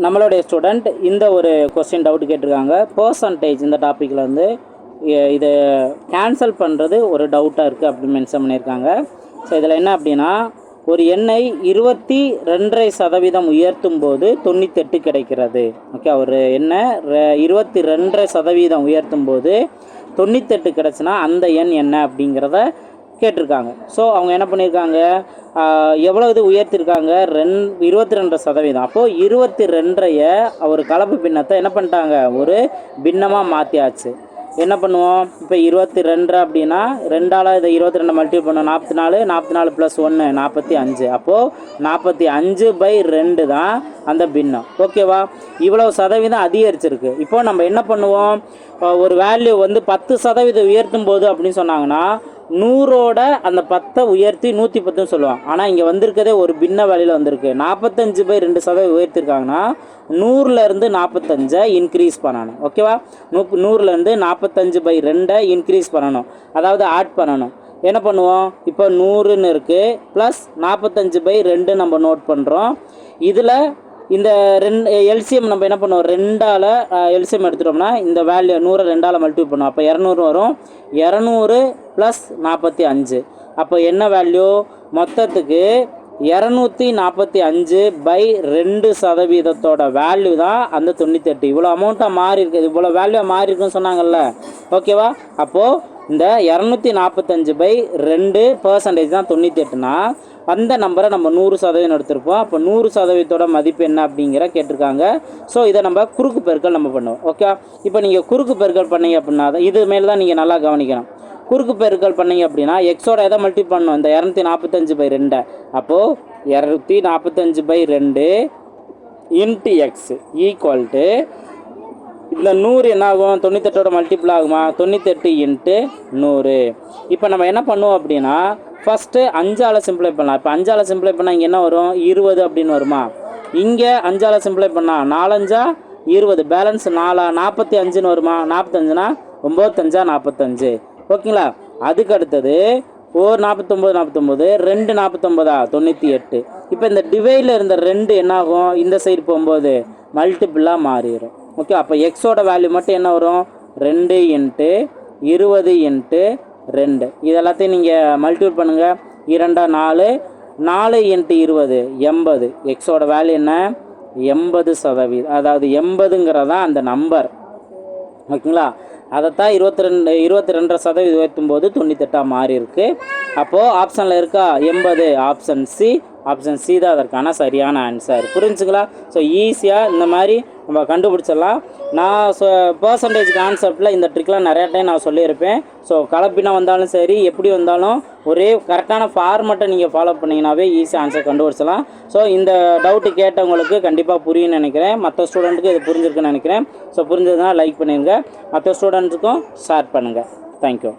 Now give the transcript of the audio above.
நம்மளுடைய ஸ்டூடெண்ட் இந்த ஒரு கொஸ்டின் டவுட் கேட்டிருக்காங்க. பர்சன்டேஜ் இந்த டாப்பிக்கில் வந்து இது கேன்சல் பண்ணுறது ஒரு டவுட்டாக இருக்குது அப்படின்னு மென்ஷன் பண்ணியிருக்காங்க. ஸோ இதில் என்ன அப்படின்னா ஒரு எண்ணை இருபத்தி ரெண்டரை சதவீதம் உயர்த்தும் போது தொண்ணூத்தெட்டு கிடைக்கிறது. ஓகே ஒரு எண்ணை ரெ- இருபத்தி ரெண்டரை சதவீதம் உயர்த்தும் போது தொண்ணூத்தெட்டு கிடச்சுன்னா அந்த எண் என்ன அப்படிங்கிறத கேட்டிருக்காங்க. ஸோ அவங்க என்ன பண்ணியிருக்காங்க? எவ்வளோ எவ்வளவு இது உயர்த்திருக்காங்க? ரெண் இருபத்தி ரெண்டு சதவீதம். அப்போது இருபத்தி ரெண்டரைய ஒரு கலப்பு பின்னத்தை என்ன பண்ணிட்டாங்க? ஒரு பின்னமாக மாற்றியாச்சு என்ன பண்ணுவோம்? இப்போ இருபத்தி ரெண்டு அப்படின்னா ரெண்டால் இதை இருபத்தி ரெண்டு மல்டிபிள் பண்ணோம். நாற்பத்தி நாலு நாற்பத்தி நாலு ப்ளஸ் ஒன்று நாற்பத்தி அஞ்சு. அப்போது நாற்பத்தி அஞ்சு பை ரெண்டு தான் அந்த பின்னம். ஓகேவா இவ்வளோ சதவீதம் அதிகரிச்சிருக்கு. இப்போ நம்ம என்ன பண்ணுவோம்? ஒரு வேல்யூ வந்து பத்து சதவீதம் உயர்த்தும் போது அப்படின்னு சொன்னாங்கன்னா நூறோட அந்த பத்தை உயர்த்தி நூற்றி பத்துன்னு சொல்லுவாங்க. ஆனால் இங்கே வந்திருக்கதே ஒரு பின்ன வேலையில் வந்திருக்கு. நாற்பத்தஞ்சு பை ரெண்டு சதவீதம் உயர்த்திருக்காங்கன்னா நூறுலேருந்து நாற்பத்தஞ்சை இன்க்ரீஸ் பண்ணணும். ஓகேவா நூ நூறுலேருந்து நாற்பத்தஞ்சு பை ரெண்டை இன்க்ரீஸ் பண்ணணும். அதாவது ஆட் பண்ணணும். என்ன பண்ணுவோம்? இப்போ நூறுன்னு இருக்குது ப்ளஸ் நாற்பத்தஞ்சு பை ரெண்டு நம்ம நோட் பண்ணுறோம் இதில் இந்த ரெண்டு எல்சிஎம் நம்ம என்ன பண்ணுவோம்? ரெண்டால் எல்சிஎம் எடுத்துட்டோம்னா இந்த வேல்யூ நூறை ரெண்டால் மல்டிபிள் பண்ணுவோம். அப்போ இரநூறு வரும். இரநூறு ப்ளஸ் நாற்பத்தி அஞ்சு. அப்போ என்ன வேல்யூ மொத்தத்துக்கு இரநூத்தி நாற்பத்தி அஞ்சு பை ரெண்டு சதவீதத்தோட வேல்யூ தான் அந்த தொண்ணூத்தெட்டு இவ்வளோ அமௌண்ட்டாக மாறி இருக்குது இவ்வளோ வேல்யூ மாறி இருக்குன்னு சொன்னாங்கல்ல. ஓகேவா அப்போது இந்த இரநூத்தி நாற்பத்தஞ்சு பை ரெண்டு பர்சன்டேஜ் தான் தொண்ணூற்றி எட்டுனா அந்த நம்பரை நம்ம நூறு சதவீதம் எடுத்திருப்போம். அப்போ நூறு சதவீதத்தோட மதிப்பு என்ன அப்படிங்கிற கேட்டிருக்காங்க. ஸோ இதை நம்ம குறுக்கு பெருக்கள் நம்ம பண்ணுவோம். ஓகே இப்போ நீங்கள் குறுக்கு பெருக்கள் பண்ணீங்க அப்படின்னா இது மேலே தான் நீங்கள் நல்லா கவனிக்கணும். குறுக்கு பெருக்கள் பண்ணீங்க அப்படின்னா எக்ஸோட எதை மல்டி பண்ணணும்? இந்த இரநூத்தி நாற்பத்தஞ்சு பை ரெண்டை. அப்போது இரநூத்தி நாற்பத்தஞ்சு பை ரெண்டு இன்ட்டு எக்ஸ் ஈக்குவல் டு இந்த நூறு என்ன ஆகும்? தொண்ணூத்தெட்டோட மல்டிபிள் ஆகுமா? தொண்ணூத்தெட்டு இன்ட்டு நூறு. இப்போ நம்ம என்ன பண்ணுவோம் அப்படின்னா ஃபஸ்ட்டு அஞ்சால் சிம்ப்ளை பண்ணலாம். இப்போ அஞ்சால் சிம்ப்ளை பண்ணால் இங்கே என்ன வரும்? இருபது அப்படின்னு வருமா? இங்கே அஞ்சால் சிம்ப்ளை பண்ணால் நாலஞ்சா இருபது. பேலன்ஸ் நாலா நாற்பத்தி அஞ்சுன்னு வருமா? நாற்பத்தஞ்சுனா ஒம்பத்தஞ்சா நாற்பத்தஞ்சு ஓகேங்களா? அதுக்கு அடுத்தது ஒரு நாற்பத்தொம்போது நாற்பத்தொம்போது ரெண்டு நாற்பத்தொம்போதா தொண்ணூற்றி எட்டு இப்போ இந்த டிவைடில் இருந்த ரெண்டு என்னாகும்? இந்த சைடு போகும்போது மல்டிபிளாக மாறிடும் ஓகே அப்போ எக்ஸோட வேல்யூ மட்டும் என்ன வரும்? ரெண்டு இன்ட்டு இருபது இன்ட்டு ரெண்டு. இது எல்லாத்தையும் நீங்கள் மல்டிபிள் பண்ணுங்கள் இரண்டா நாலு. நாலு இன்ட்டு இருபது எண்பது. எக்ஸோட வேல்யூ என்ன? எண்பது சதவீதம். அதாவது எண்பதுங்கிறதான் அந்த நம்பர் ஓகேங்களா? அதைத்தான் இருபத்தி ரெண்டு இருபத்தி ரெண்டரை சதவீதம் உயர்த்தும் போது தொண்ணூத்தெட்டாக மாறி இருக்குது அப்போது ஆப்ஷனில் இருக்கா? எண்பது. ஆப்ஷன் சி ஆப்ஷன் சி தான் அதற்கான சரியான ஆன்சர் புரிஞ்சுங்களா? ஸோ ஈஸியாக இந்த மாதிரி நம்ம கண்டுபிடிச்சிடலாம். நான் பர்சன்டேஜ் கான்செப்டில் இந்த ட்ரிக்லாம் நிறையா டைம் நான் சொல்லியிருப்பேன். ஸோ கலப்பினா வந்தாலும் சரி எப்படி வந்தாலும் ஒரே கரெக்டான ஃபார்மெட்டை நீங்கள் ஃபாலோ பண்ணிங்கனாவே ஈஸியாக ஆன்சர் கண்டுபிடிச்சலாம் ஸோ இந்த டவுட்டு கேட்டவங்களுக்கு கண்டிப்பாக புரியும்னு நினைக்கிறேன். மற்ற ஸ்டூடெண்ட்டுக்கு இது புரிஞ்சிருக்குன்னு நினைக்கிறேன். ஸோ புரிஞ்சதுன்னா லைக் பண்ணிடுங்க. மற்ற ஸ்டூடெண்ட்ஸுக்கும் ஷேர் பண்ணுங்கள் தேங்க்யூ